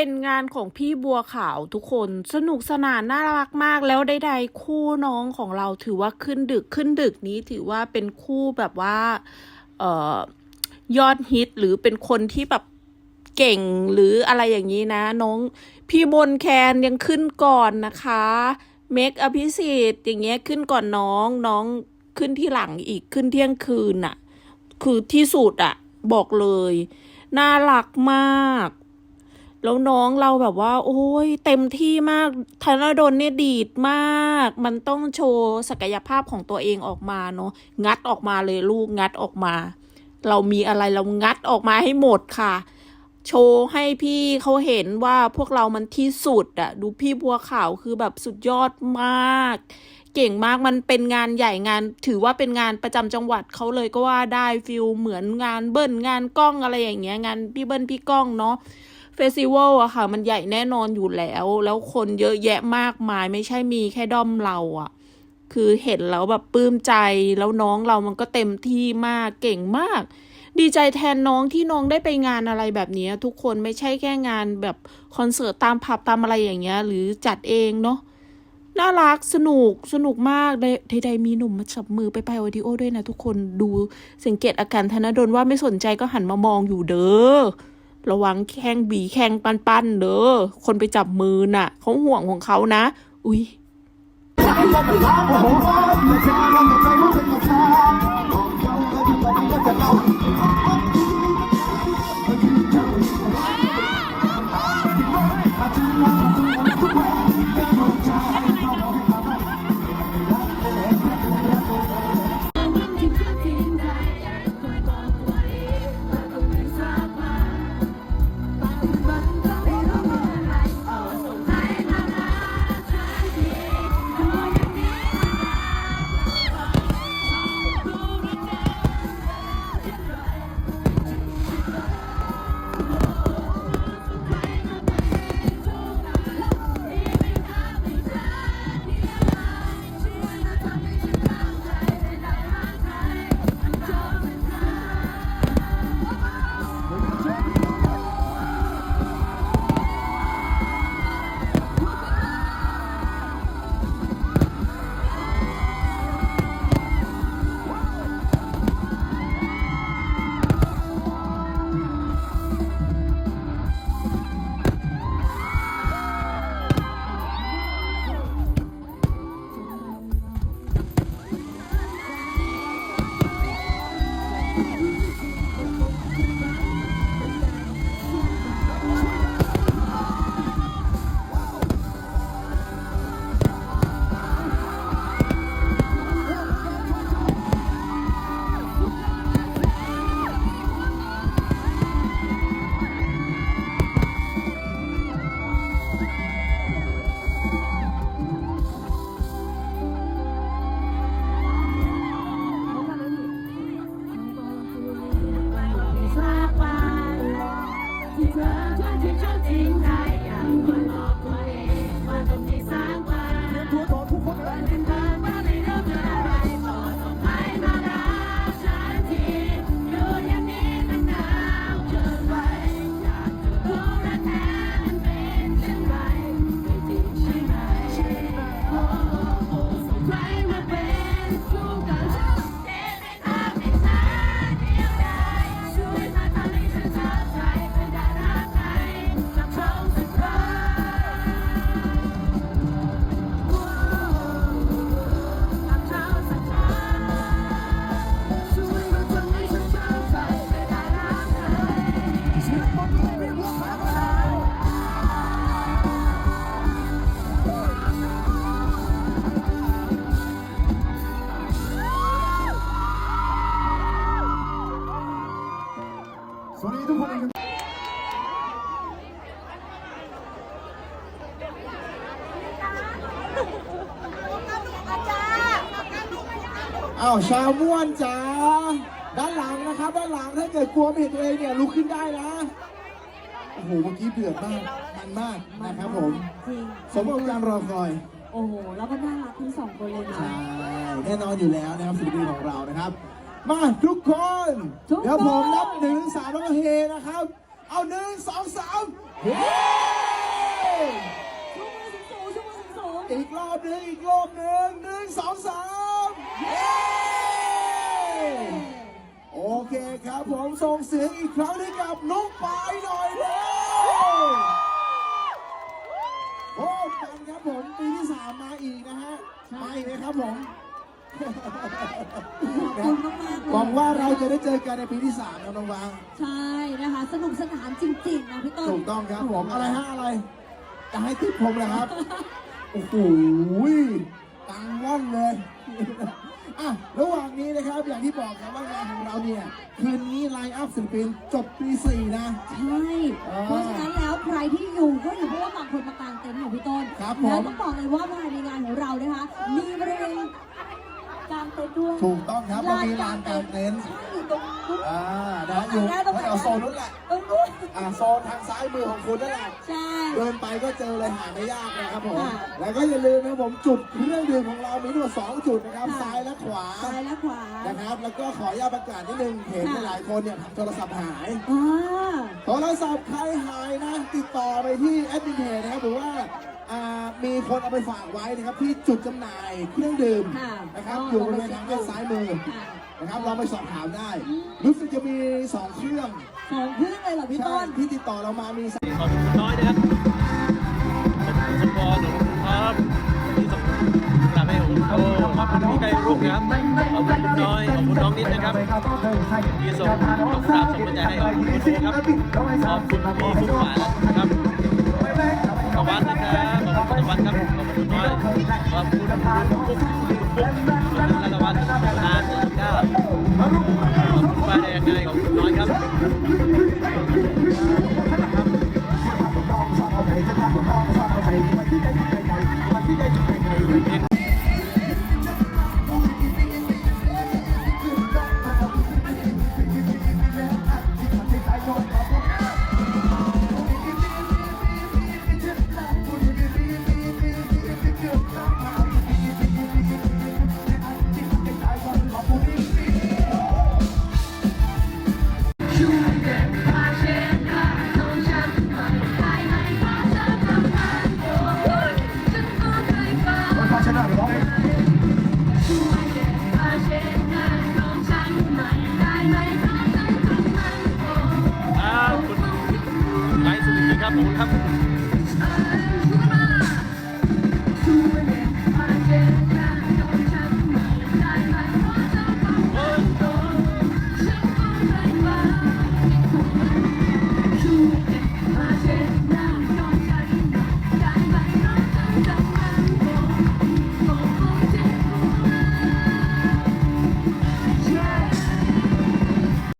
เป็นงานของพี่บัวขาวทุกคนสนุกสนานน่ารักมากแล้วใดๆคู่น้องของเราถือว่าขึ้นดึกขึ้นดึกนี้ถือว่าเป็นคู่แบบว่าเอ่อยอดฮิตหรือเป็นคนที่แบบเก่งหรืออะไรอย่างนี้นะ น้องพี่บนแคนยังขึ้นก่อนนะคะเมกอภิสิทธิ์อย่างเงี้ยขึ้นก่อนน้องน้องขึ้นที่หลังอีกขึ้นเที่ยงคืนน่ะคือที่สุดอะบอกเลย น่ารักมาก แล้วน้องเราแบบว่า โอ้ยเต็มที่มากธนดลเนี่ยดีดมาก มันต้องโชว์ศักยภาพของตัวเองออกมาเนาะงัดออกมาเลยลูกงัดออกมา เรามีอะไรเรางัดออกมาให้หมดค่ะ โชว์ให้พี่เขาเห็นว่าพวกเรามันที่สุดอะดูพี่บัวขาวคือแบบสุดยอดมาก เก่งมากมันเป็นงานใหญ่งาน ถือว่าเป็นงานประจำจังหวัดเขาเลยก็ว่าได้ฟิลเหมือนงานเบิ้ลงานกล้องอะไรอย่างเงี้ยงานพี่เบิ้ลพี่กล้องเนาะ เฟสติวัลอะค่ะ มันใหญ่แน่นอนอยู่แล้ว แล้วคนเยอะแยะมากมาย ไม่ใช่มีแค่ด้อมเราอะคือเห็นแล้วแบบปลื้มใจแล้วน้องเรามันก็เต็มที่มากเก่งมาก ดีใจแทนน้องที่น้องได้ไปงานอะไรแบบนี้ ทุกคนไม่ใช่แค่งานแบบคอนเสิร์ตตามผับตามอะไรอย่างเงี้ย หรือจัดเองเนาะน่ารักสนุกสนุกมากใดๆมีหนุ่มมาจับมือไปไปโอดิโอด้วยนะทุกคนดูสังเกตอาการธนดลว่าไม่สนใจก็หันมามองอยู่เด้อ ระวังแข้งบีแข้งปันปันๆเด้อคนไปจับมือน่ะเขาห่วงของเขานะ อุ้ย อ้าวชาวม่วนจ้าด้านหลังนะครับด้านหลังถ้าเกิดกลัวไม่เห็นเลยเนี่ยลุกขึ้นได้นะโอ้โหเมื่อกี้เดือดมากมันมากนะครับผมสมกับการรอคอยโอ้โหแล้วก็น่ารักทั้งสองคนเลยนะ ใช่แน่นอนอยู่แล้วนะครับสิลปีของเรานะครับ มาทุกคน เดี๋ยวผมนับหนึ่งสามแล้วก็เฮนะครับ เอาหนึ่งสองสามเฮชูมือสูงๆชูมือสูงอีกรอบหนึ่งอีกรอบหนึ่งหนึ่งสองสาม ส่งเสียงอีกครั้งให้กับน้องปายหน่อยเลยโอ้ปันครับผมปีที่สามมาอีกนะฮะมาอีกไหมครับผมขอบคุณมากๆเลยหวังว่าเราจะได้เจอกันในปีที่สามนะน้องวางใช่นะคะ สนุกสนานจริงๆนะพี่ต้น ถูกต้องครับผมอะไรฮะอะไรจะให้ติดผมเลยครับ โอ้โหตังว่อนเลย อะระหว่าง นี้นะครับอย่างที่บอกครับว่างานของเราเนี่ยคืนนี้ไลน์อัพศิลปินจบปีสี่นะ ใช่เพราะฉะนั้นแล้วใครที่อยู่ก็อยู่เพราะว่าบางคนมากางเต็นท์อยู่พี่ต้นครับผม แล้วต้องบอกเลยว่าภายในงานของเรานะคะ มีบริเวณกางเต็นท์ด้วยถูกต้องครับเรามีลานกลางเต็นท์ใช่อยู่ตรงนู้นอ่านะอยู่ได้ตรงไหนแถวโซนนู้นแหละ ตรงนู้น อ่าโซนทางซ้ายมือของคุณนั่นแหละใช่ เดินไปก็เจอเลยหาไม่ยากนะครับผม ค่ะแล้วก็อย่าลืมนะครับผมจุดเครื่องดื่มของเรามีทั้งหมดสองจุดนะครับค่ะ ซ้ายและขวาซ้ายและขวา นะครับ แล้วก็ขออนุญาตประกาศนิดนึงเห็นค่ะ หลายคนเนี่ยทำโทรศัพท์หาย อ่า โทรศัพท์ใครหายนะ ติดต่อไปที่แอดมินเพจนะครับหรือว่าอ่ามีคนเอาไปฝากไว้นะครับที่จุดจำหน่ายเครื่องดื่มค่ะนะครับอ๋ออยู่บริเวณทางด้านซ้ายมือ ค่ะ นะครับเราไปสอบถามได้อืมรู้สึกจะมีสองเครื่องสองเครื่องเลยเหรอพี่ใช่ต้น ที่ติดต่อเรามามีขอบคุณคุณน้อยนะครับขอบคุณสปอร์ตครับที่ส่งกลับให้ผมโอ้ขอบคุณพี่ไก่รุ่งนะครับขอบคุณคุณน้อยขอบคุณน้องนิดนะครับที่ส่งดอกกุหลาบส่งหัวใจให้ขอบคุณคุณครับขอบคุณพี่ฟุ๊กหวานนะครับขอบคุณนะครับขอบคุณตะวันครับขอบคุณคุณน้อยขอบคุณคุณฟุ๊กคุณฟุ๊กขอบคุณรัตวันขอบคุณนาน นะครับขอบคุณป้าแดงไงของ ครับ